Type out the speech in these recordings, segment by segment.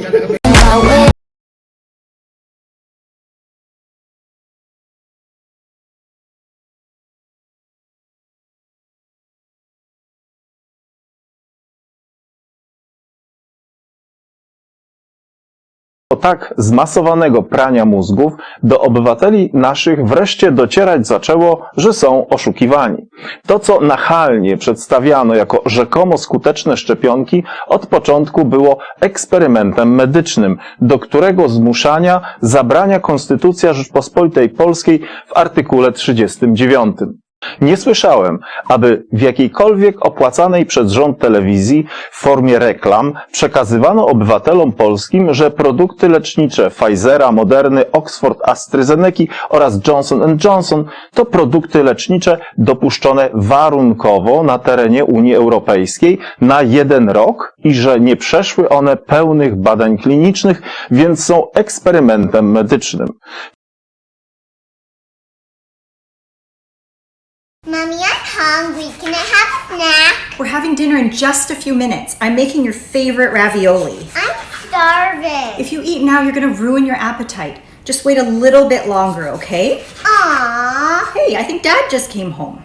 thank tak zmasowanego prania mózgów do obywateli naszych wreszcie docierać zaczęło, że są oszukiwani. To, co nachalnie przedstawiano jako rzekomo skuteczne szczepionki, od początku było eksperymentem medycznym, do którego zmuszania zabrania Konstytucja Rzeczpospolitej Polskiej w artykule 39. Nie słyszałem, aby w jakiejkolwiek opłacanej przez rząd telewizji w formie reklam przekazywano obywatelom polskim, że produkty lecznicze Pfizera, Moderny, Oxford, AstraZeneca oraz Johnson Johnson to produkty lecznicze dopuszczone warunkowo na terenie Unii Europejskiej na jeden rok i że nie przeszły one pełnych badań klinicznych, więc są eksperymentem medycznym. Hungry. Can I have a snack? We're having dinner in just a few minutes. I'm making your favorite ravioli. I'm starving. If you eat now, you're gonna ruin your appetite. Just wait a little bit longer, okay? Aww. Hey, I think Dad just came home.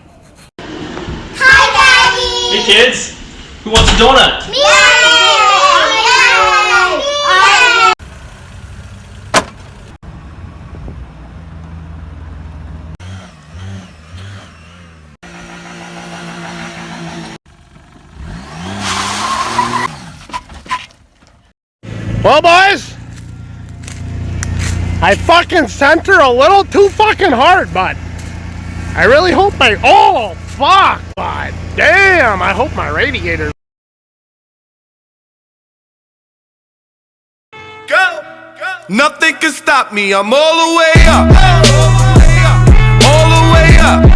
Hi, Daddy. Hey kids, who wants a donut? Me. Well, boys, I fucking sent her a little too fucking hard, but I really hope my. Oh, fuck, but damn, I hope my radiator. Go, go. Nothing can stop me. I'm all the way up. All the way up. I'm all the way up.